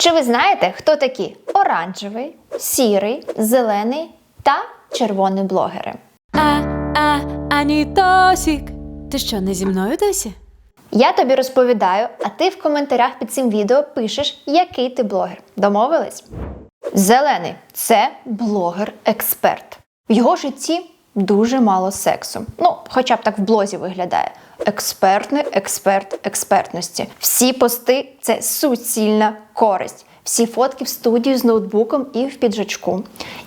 Чи ви знаєте, хто такі оранжевий, сірий, зелений та червоний блогери? А, а, Анітосік. Ти що, не зі мною досі? Я тобі розповідаю, а ти в коментарях під цим відео пишеш, який ти блогер. Домовились? Зелений це блогер-експерт. В його житті дуже мало сексу. Ну, хоча б так в блозі виглядає. Експертний експерт експертності. Всі пости це суцільна користь. Всі фотки в студію з ноутбуком і в піджачку.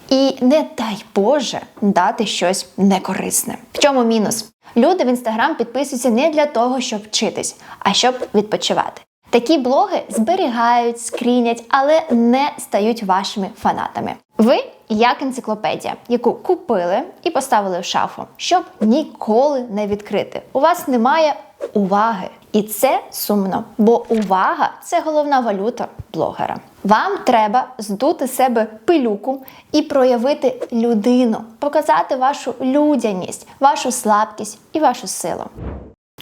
І не дай Боже дати щось некорисне. В чому мінус? Люди в інстаграм підписуються не для того, щоб вчитись, а щоб відпочивати. Такі блоги зберігають, скрінять, але не стають вашими фанатами. Ви як енциклопедія, яку купили і поставили в шафу, щоб ніколи не відкрити. У вас немає уваги. І це сумно, бо увага це головна валюта блогера. Вам треба здути себе пилюку і проявити людину, показати вашу людяність, вашу слабкість і вашу силу.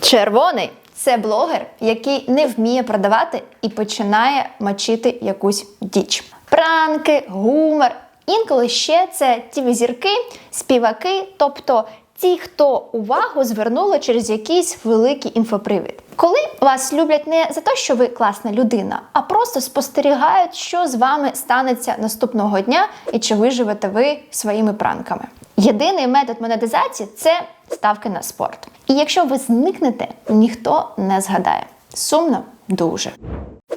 Червоний це блогер, який не вміє продавати і починає мочити якусь діч. Пранки, гумор. Інколи ще це тівізірки, співаки, тобто ті, хто увагу звернули через якийсь великий інфопривід. Коли вас люблять не за те, що ви класна людина, а просто спостерігають, що з вами станеться наступного дня і чи виживете ви своїми пранками. Єдиний метод монетизації це ставки на спорт. І якщо ви зникнете, ніхто не згадає. Сумно дуже.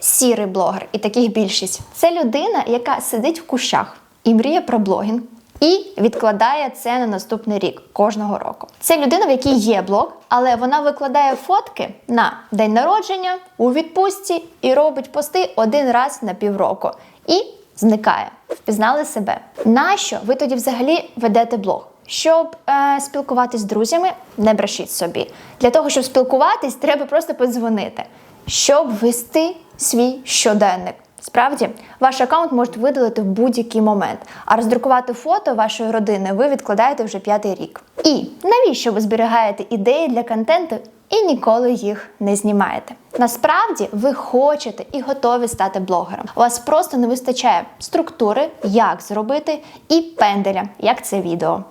Сірий блогер, і таких більшість це людина, яка сидить в кущах і мріє про блогінг. І відкладає це на наступний рік кожного року. Це людина, в якій є блог, але вона викладає фотки на день народження у відпустці і робить пости один раз на півроку. І зникає. Впізнали себе. Нащо ви тоді взагалі ведете блог? Щоб е, спілкуватись з друзями, не брешіть собі. Для того, щоб спілкуватись, треба просто подзвонити, щоб вести свій щоденник. Справді, ваш аккаунт можуть видалити в будь-який момент, а роздрукувати фото вашої родини ви відкладаєте вже п'ятий рік. І навіщо ви зберігаєте ідеї для контенту і ніколи їх не знімаєте? Насправді ви хочете і готові стати блогером. У вас просто не вистачає структури, як зробити, і пенделя, як це відео.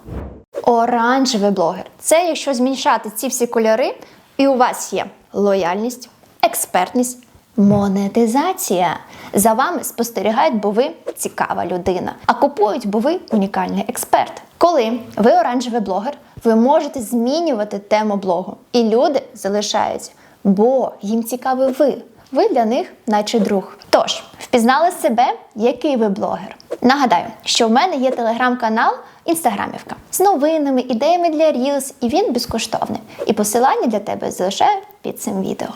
Оранжевий блогер це якщо змішати ці всі кольори, і у вас є лояльність, експертність. Монетизація. За вами спостерігають, бо ви цікава людина, а купують, бо ви унікальний експерт. Коли ви оранжевий блогер, ви можете змінювати тему блогу, і люди залишаються, бо їм цікавий ви. Ви для них, наче друг. Тож, впізнали себе, який ви блогер. Нагадаю, що в мене є телеграм-канал Інстаграмівка з новинами, ідеями для Reels, і він безкоштовний. І посилання для тебе залишаю під цим відео.